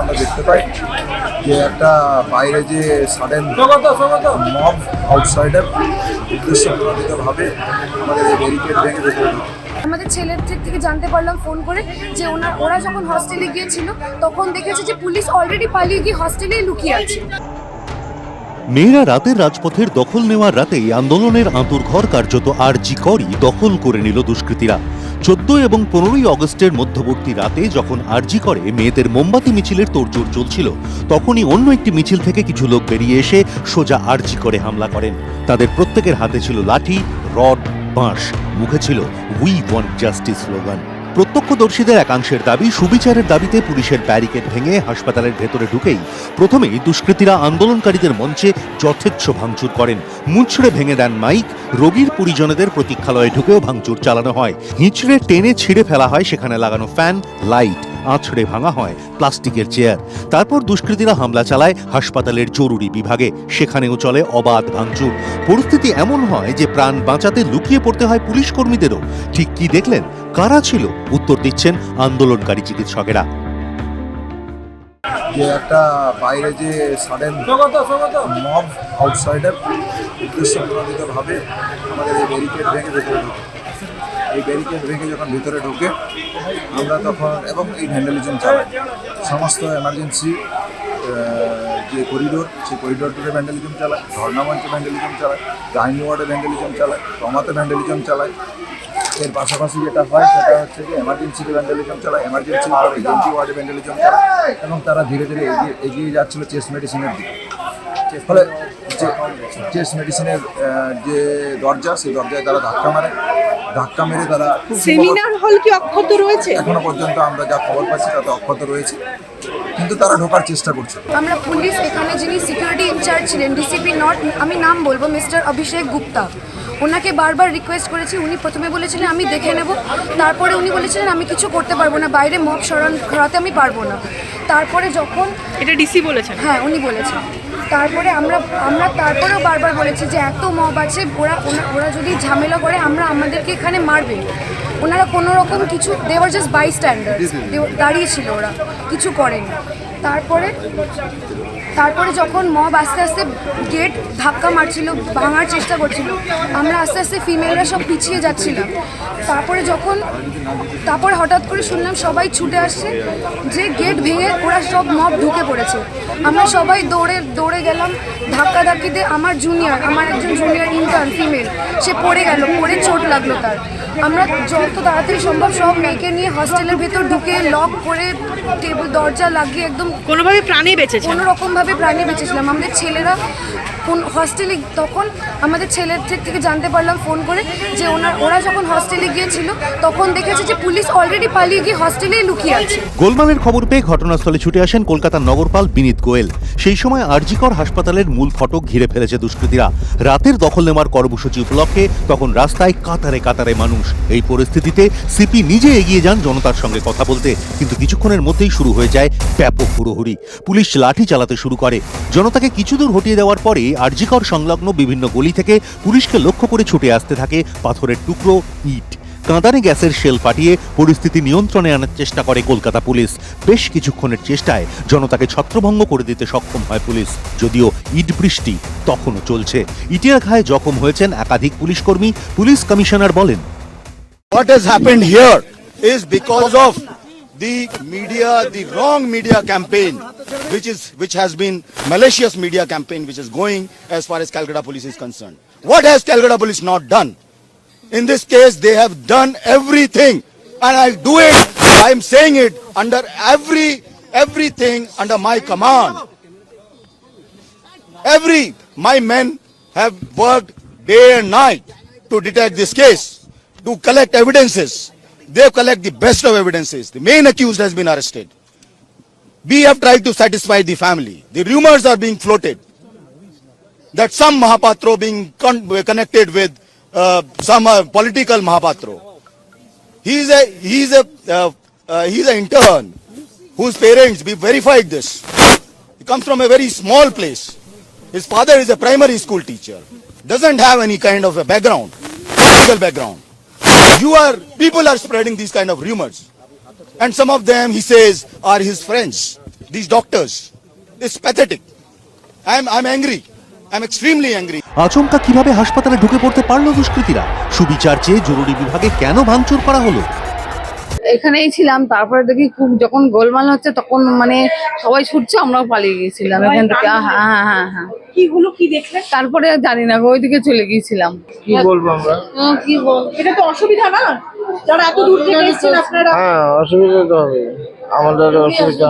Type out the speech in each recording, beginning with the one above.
আমরা দেখতে পাই যে একটা বাইরে যে সাডেন মব আউটসাইডার উদ্দেশ্য প্রণোদিতভাবে আমাদের এই ব্যারিকেড ভেঙে ভেতরে আমাদের ছেলের থেকে জানতে পারলাম ফোন করে যে ওনার ওরা যখন হস্টেলে গিয়েছিল তখন দেখেছে যে পুলিশ অলরেডি পালিয়ে গিয়ে হস্টেলে লুকিয়ে আছে। মেয়েরা রাতের রাজপথের দখল নেওয়ার রাতেই আন্দোলনের আঁতুরঘর কার্যত আর জি করই দখল করে নিল দুষ্কৃতীরা। চোদ্দ এবং পনেরোই অগস্টের মধ্যবর্তী রাতে যখন আর্জি করে মেয়েদের মোমবাতি মিছিলের তোড়জোড় চলছিল, তখনই অন্য একটি মিছিল থেকে কিছু লোক বেরিয়ে এসে সোজা আর্জি করে হামলা করেন। তাদের প্রত্যেকের হাতে ছিল লাঠি, রড, বাঁশ, মুখে ছিল উই ওয়ান্ট জাস্টিস স্লোগান। প্রত্যক্ষদর্শীদের একাংশের দাবি, সুবিচারের দাবিতে পুলিশের ব্যারিকেড ভেঙে হাসপাতালের ভেতরে ঢুকেই প্রথমেই দুষ্কৃতীরা আন্দোলনকারীদের মঞ্চে যথেচ্ছ ভাঙচুর করেন। মুচড়ে ভেঙে দেন মাইক, রোগীর পরিজনেদের প্রতীক্ষালয়ে ঢুকেও ভাঙচুর চালানো হয়। হিঁচড়ে টেনে ছিঁড়ে ফেলা হয় সেখানে লাগানো ফ্যান, লাইট আছড়ে ভাঙা হয় প্লাস্টিকের চেয়ার। তারপর দুষ্কৃতীরা হামলা চালায় হাসপাতালের জরুরি বিভাগে। সেখানেও চলে অবাধ ভাঙচুর। পরিস্থিতি এমন হয় যে প্রাণ বাঁচাতে লুকিয়ে পড়তে হয় পুলিশ কর্মীদেরও। ঠিক কি দেখলেন? কারা ছিল? উত্তর দিচ্ছেন আন্দোলনকারী চিকিৎসকেরা। যে একটা বাইরে যে সাডেন মব আউটসাইডার উদ্দেশ্য প্রণোদিতভাবে আমাদের এই ব্যারিকেড ভেঙে ভেতরে ঢুকে এই ব্যারিকেড ভেঙে যখন ভিতরে ঢুকে, আমরা তখন এবং এই ভ্যান্ডালিজম চালাই। সমস্ত এমার্জেন্সি যে করিডোর সেই করিডোর টুরে ভ্যান্ডালিজম চালায় ধর্ণা মঞ্চে ভ্যান্ডালিজম চালায় গাইনি ওয়ার্ডে ভ্যান্ডালিজম চালায় টমাতে ভ্যান্ডালিজম চালায় এর পাশাপাশি যেটা হয়, সেটা হচ্ছে যে এমার্জেন্সিতে ভ্যান্ডালিজম চালায় এমার্জেন্সি এজেন্সি ওয়ার্ডে ভ্যান্ডালিজম চালায় এবং তারা ধীরে ধীরে এগিয়ে এগিয়ে যাচ্ছিল চেস্ট মেডিসিনের দিকে। ফলে চেস্ট মেডিসিনের যে দরজা, সেই দরজায় তারা ধাক্কা মারে। ধাক্কা মেরে তারা সেমিনার হল কি অক্ষত রয়েছে? এখনও পর্যন্ত আমরা যা খবর পাচ্ছি তাতে অক্ষত রয়েছে। কিন্তু তারা ঢোকার চেষ্টা করছে। আমরা পুলিশ এখানে যিনি সিকিউরিটি ইনচার্জ ছিলেন ডিসিপি নট আমি নাম বলব মিস্টার অভিষেক গুপ্তা। ওনাকে বারবার রিকোয়েস্ট করেছি উনি প্রথমে বলেছিলেন আমি দেখে নেব। তারপরে উনি বলেছিলেন আমি কিছু করতে পারব না বাইরে মব সরান করাতে আমি পারব না। তারপরে যখন এটা ডিসি বলেছেন? হ্যাঁ উনি বলেছেন। তারপরে আমরা আমরা তারপরেও বারবার বলেছি যে এত মব আছে ওরা ওরা যদি ঝামেলা করে আমরা আমাদেরকে এখানে মারবে। ওনারা কোনো রকম কিছু দেওয়ার জাস্ট বাই স্ট্যান্ডার্ড দাঁড়িয়ে ছিল ওরা কিছু করেনি। তারপরে তারপরে যখন মব আস্তে আস্তে গেট ধাক্কা মারছিল ভাঙার চেষ্টা করছিল আমরা আস্তে আস্তে ফিমেলরা সব পিছিয়ে যাচ্ছিলাম। তারপরে যখন তারপরে হঠাৎ করে শুনলাম সবাই ছুটে আসছে যে গেট ভেঙে ওরা সব মব ঢুকে পড়েছে। আমরা সবাই দৌড়ে দৌড়ে গেলাম ধাক্কা ধাক্কিতে আমার জুনিয়র আমার একজন জুনিয়র ইন্টার্ন ফিমেল সে পড়ে গেল পড়ে চোট লাগল তার। আমরা যত তাড়াতাড়ি সম্ভব সব মেয়েকে নিয়ে হস্টেলের ভেতর ঢুকে লক করে টেবিল দরজা লাগিয়ে একদম কোনোভাবে প্রাণী বেঁচেছেন কোনো রকমভাবে প্রাণী বেঁচেছিলাম আমাদের ছেলেরা কোন হস্টেলে তখন আমাদের ছেলের থেকে জানতে পারলাম ফোন করে যে ওনার, ওরা যখন হস্টেলে গিয়েছিল, তখন দেখেছে যে পুলিশ অলরেডি পালিয়ে গিয়ে হস্টেলেই লুকিয়ে আছে। গোলমালের খবর পেয়ে ঘটনাস্থলে ছুটে আসেন কলকাতার নগরপাল বিনীত গোয়েল। সেই সময় আরজিকর হাসপাতালের মূল ফটক ঘিরে ফেলেছে দুষ্কৃতীরা। রাতের দখল নেওয়ার কর্মসূচি উপলক্ষে তখন রাস্তায় কাতারে কাতারে মানুষ। এই পরিস্থিতিতে সিপি নিজে এগিয়ে যান জনতার সঙ্গে কথা বলতে। কিন্তু কিছুক্ষণের মধ্যেই শুরু হয়ে যায় ব্যাপক হুড়োহুড়ি। পুলিশ লাঠি চালাতে শুরু করে। জনতাকে কিছু দূর হটিয়ে দেওয়ার পরে আরজিকর সংলগ্ন বিভিন্ন গলি থেকে পুলিশকে লক্ষ্য করে ছুটে আসতে থাকে পাথরের টুকরো ইট। কাঁদানে গ্যাসের শেল ফাটিয়ে পরিস্থিতি নিয়ন্ত্রণে আনার চেষ্টা করে কলকাতা পুলিশ। বেশ কিছুক্ষণের চেষ্টায় জনতাকে ছত্রভঙ্গ করে দিতে সক্ষম হয় পুলিশ। যদিও ইট বৃষ্টি তখনও চলছে। ইটের ঘায়ে জখম হয়েছেন একাধিক পুলিশ কর্মী পুলিশ কমিশনার বলেন, What has happened here is because of the media, the wrong media campaign, which is which has been malicious media campaign, which is going as far as Calcutta Police is concerned. What has Calcutta Police not done? In this case, they have done everything, and I do it. I am saying it under every everything under my command. Every my men have worked day and night to detect this case, to collect evidences. They collect the best of evidences. The main accused has been arrested. We have tried to satisfy the family. The rumors are being floated that some Mahapatro being con- connected with uh, some uh, political Mahapatro. He is a he is a uh, uh, he is an intern whose parents we verified this. He comes from a very small place. His father is a primary school teacher. Doesn't have any kind of a background, legal background. You are people are spreading these kind of rumors, and some of them he says are his friends. these doctors. It's pathetic. I'm, I'm angry. I'm extremely angry. আচমকা কীভাবে হাসপাতালে ঢুকে পড়তে পারল দুষ্কৃতীরা সুবিচার চেয়ে জরুরি বিভাগে কেন ভাঙচুর করা হলো এখানেই ছিলাম তারপরে দেখি খুব যখন গোলমাল হচ্ছে তখন মানে সবাই ছুটছে আমরাও পালিয়ে গিয়েছিলাম এখান থেকে। হ্যাঁ হ্যাঁ হ্যাঁ হ্যাঁ। কি হলো কি দেখলেন তারপরে আর জানি না ওই ওইদিকে চলে গিয়েছিলাম। কি বলব আমরা? কি বল? এটা তো অসুবিধা না? যারা এত দূর থেকে এসেছেন আপনারা হ্যাঁ অসুবিধা তো হবে আমাদের অসুবিধা।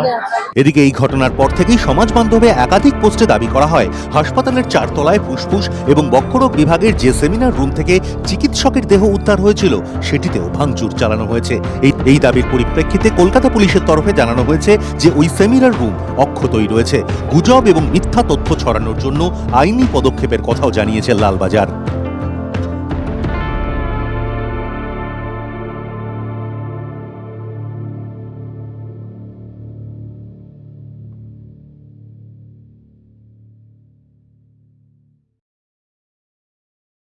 এদিকে এই ঘটনার পর থেকেই সমাজ বান্ধবে একাধিক পোস্টে দাবি করা হয় হাসপাতালের চারতলায় ফুসফুস এবং বক্ষরোগ বিভাগের যে সেমিনার রুম থেকে চিকিৎসকের দেহ উদ্ধার হয়েছিল সেটিতেও ভাঙচুর চালানো হয়েছে। এই এই দাবির পরিপ্রেক্ষিতে কলকাতা পুলিশের তরফে জানানো হয়েছে যে ওই সেমিনার রুম অক্ষতই রয়েছে। গুজব এবং মিথ্যা তথ্য ছড়ানোর জন্য আইনি পদক্ষেপের কথাও জানিয়েছে লালবাজার।